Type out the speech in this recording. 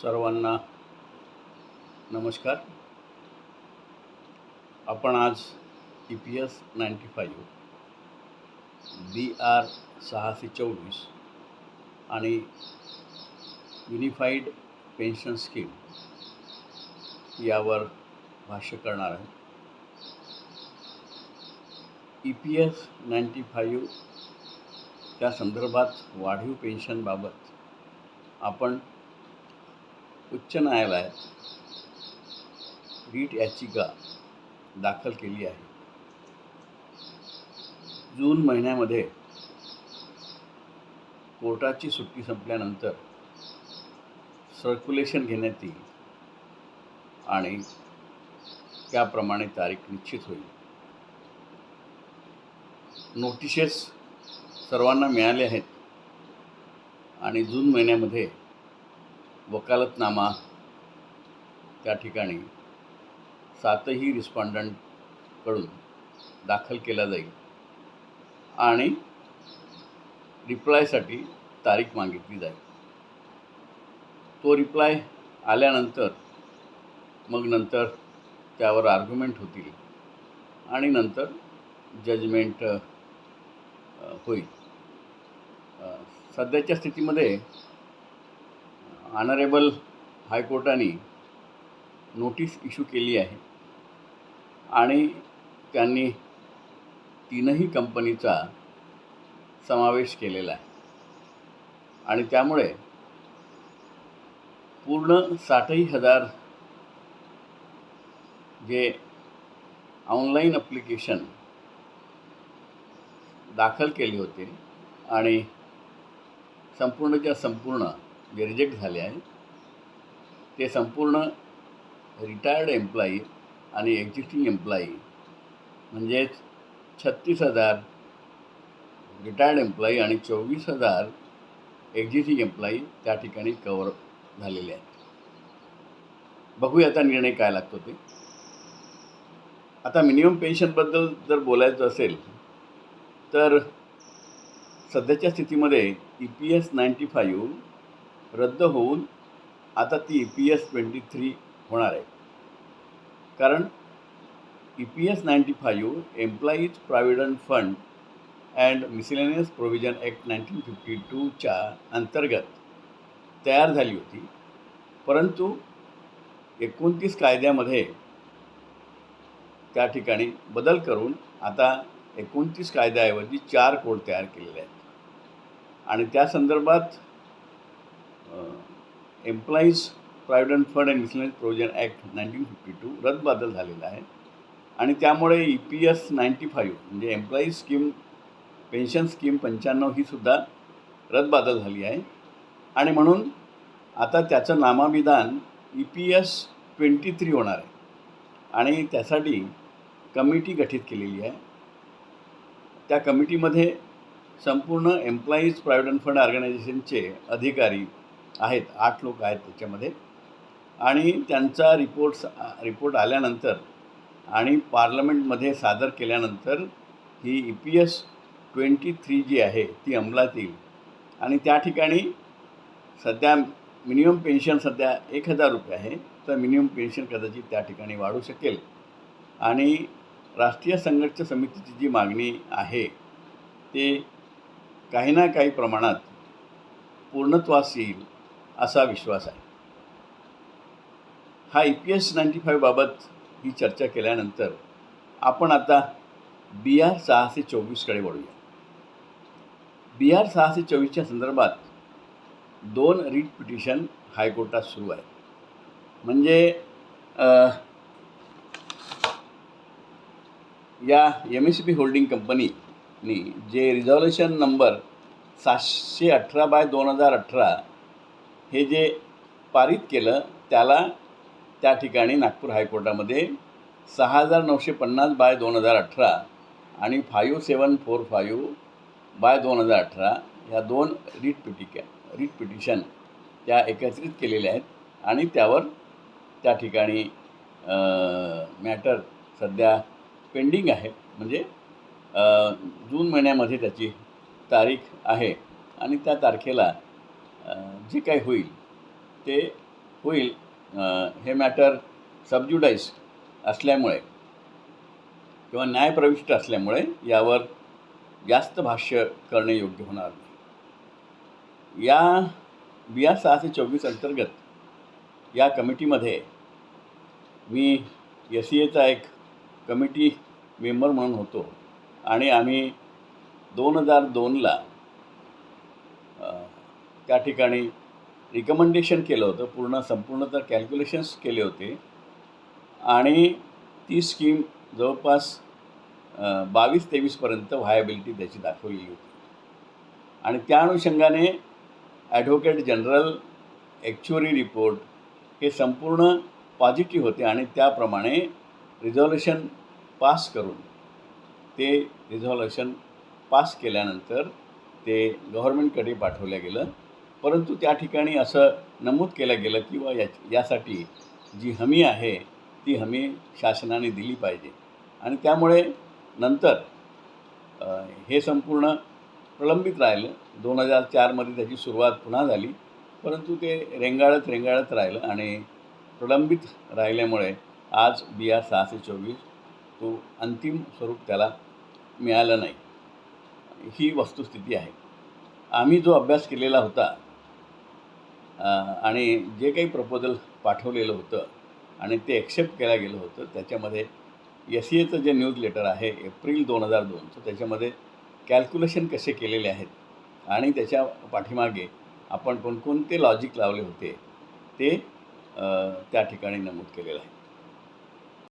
सर्वांना नमस्कार. आपण आज E P S ninety five B R सहाशे चोवीस आणि युनिफाईड पेन्शन स्कीम यावर भाष्य करणार आहे. E P S ninety five त्या संदर्भात वाढीव पेन्शनबाबत आपण उच्च न्यायालयात रीट याचिका दाखल केली आहे. जून महिन्यामध्ये कोर्टाची सुट्टी संपल्यानंतर सर्क्युलेशन घेण्यात येईल आणि त्याप्रमाणे तारीख निश्चित होईल. नोटिसेस सर्वांना मिळाले आहेत आणि जून महिन्यामध्ये वकालतनामा त्या ठिकाणी सातही रिस्पॉन्डंटकडून दाखल केला जाईल. आणि रिप्लायसाठी तारीख मागितली जाईल. तो रिप्लाय आल्यानंतर मग नंतर त्यावर आर्ग्युमेंट होतील आणि नंतर जजमेंट होईल. सध्याच्या स्थितीमध्ये ऑनरेबल हायकोर्टाने नोटीस इश्यू केली आहे. आणि त्यांनी तीनही कंपनीचा समावेश केलेला आहे. आणि त्यामुळे पूर्ण साठही हजार जे ऑनलाईन अप्लिकेशन दाखल केले होते आणि संपूर्णच्या संपूर्ण जे रिजेक्ट झाले आहे ते संपूर्ण रिटायर्ड एम्प्लॉई आणि एक्झिस्टिंग एम्प्लॉई म्हणजेच छत्तीस हजार रिटायर्ड एम्प्लॉई आणि चोवीस हजार एक्झिस्टिंग एम्प्लॉई त्या ठिकाणी कवर झालेले आहेत. बघूया आता निर्णय काय लागतो ते. आता मिनिमम पेन्शनबद्दल जर बोलायचं असेल तर सध्याच्या स्थितीमध्ये E P S ninety five रद्द होऊन आता ती E P S twenty three होणार आहे. कारण E P S ninety five employees provident fund and miscellaneous provision act nineteen fifty टूच्या अंतर्गत तयार झाली होती. परंतु एकोणतीस कायद्यामध्ये त्या ठिकाणी बदल करून आता एकोणतीस कायद्याऐवजी चार कोड तयार केलेले आहेत. आणि त्या संदर्भात employees provident fund and miscellaneous provision act nineteen fifty two रद्दबादल झालेला आहे. आणि त्यामुळे E P S ninety five म्हणजे एम्प्लॉईज स्कीम पेन्शन स्कीम पंच्याण्णव ही सुद्धा रद्दबादल झाली आहे. आणि म्हणून आता त्याचं नामाभिधान E P S twenty three होणार आहे. आणि त्यासाठी कमिटी गठीत केलेली आहे. त्या कमिटीमध्ये संपूर्ण एम्प्लॉईज प्रायव्हेट फंड ऑर्गनायझेशनचे अधिकारी आहेत आठ लोक आहेत त्याच्यामध्ये. आणि त्यांचा रिपोर्ट्स रिपोर्ट आल्यानंतर आणि पार्लमेंटमध्ये सादर केल्यानंतर ही E P S twenty three जी आहे ती अंमलात येईल. आणि त्या ठिकाणी सध्या मिनिमम पेन्शन सध्या एक हजार रुपये आहे तर मिनिमम पेन्शन कदाचित त्या ठिकाणी वाढू शकेल. आणि राष्ट्रीय संघर्ष समितीची जी मागणी आहे ते काही ना काही प्रमाणात पूर्णत्वास येईल. असा विश्वास आहे. हा ई पी एस नाईंटी फाईव्हबाबत ही चर्चा केल्यानंतर आपण आता बी आर सहाशे चोवीसकडे वळूया. बी आर सहाशे चोवीसच्या संदर्भात दोन रीट पिटिशन हायकोर्टात सुरू आहे. म्हणजे या एम एस बी होल्डिंग कंपनीनी जे रिझॉल्युशन नंबर सातशे अठरा बाय दोन हजार अठरा हे जे पारित केलं त्याला त्या ठिकाणी नागपूर हायकोर्टामध्ये सहा हजार नऊशे पन्नास बाय दोन हजार अठरा आणि five seven four five by दोन हजार अठरा ह्या दोन रीट पिटिका रीट पिटिशन त्या एकत्रित केलेल्या आहेत आणि त्यावर त्या ठिकाणी मॅटर सध्या पेंडिंग आहे. म्हणजे जून महिन्यामध्ये त्याची तारीख आहे आणि त्या तारखेला जे काही होईल ते होईल. हे मॅटर सबज्युडाईज असल्यामुळे किंवा न्यायप्रविष्ट असल्यामुळे यावर जास्त भाष्य करणे योग्य होणार नाही. या बी आर सहाशे चोवीस अंतर्गत या कमिटीमध्ये मी एस सी एचा एक कमिटी मेंबर म्हणून होतो आणि आम्ही दोन हजार दोनला त्या ठिकाणी रिकमेंडेशन केलं होतं. पूर्ण संपूर्ण तर कॅल्क्युलेशन्स केले होते. आणि ती स्कीम जवळपास बावीस तेवीसपर्यंत व्हायबिलिटी त्याची दाखवलेली होती. आणि त्या अनुषंगाने ॲडव्होकेट जनरल ॲक्च्युअरी रिपोर्ट हे संपूर्ण पॉझिटिव्ह होते आणि त्याप्रमाणे रिझॉल्युशन पास करून ते रिझॉल्युशन पास केल्यानंतर ते गव्हर्मेंटकडे पाठवलं गेलं. परंतु त्या ठिकाणी असं नमूद केलं गेलं की या यासाठी जी हमी आहे ती हमी शासनाने दिली पाहिजे. आणि त्यामुळे नंतर हे संपूर्ण प्रलंबित राहिलं. दोन हजार चारमध्ये त्याची सुरुवात पुन्हा झाली. परंतु ते रेंगाळत रेंगाळत राहिलं आणि प्रलंबित राहिल्यामुळे आज बी आर सहाशे चोवीस तो अंतिम स्वरूप त्याला मिळालं नाही. ही वस्तुस्थिती आहे. आम्ही जो अभ्यास केलेला होता आणि जे काही प्रपोजल पाठवलेलं होतं आणि ते एक्सेप्ट केलं गेलं होतं त्याच्यामध्ये एस सी एचं जे न्यूज लेटर आहे एप्रिल दोन हजार दोनचं त्याच्यामध्ये कॅल्क्युलेशन कसे केलेले आहेत आणि त्याच्या पाठीमागे आपण कोणकोणते लॉजिक लावले होते ते त्या ठिकाणी नमूद केलेलं आहे.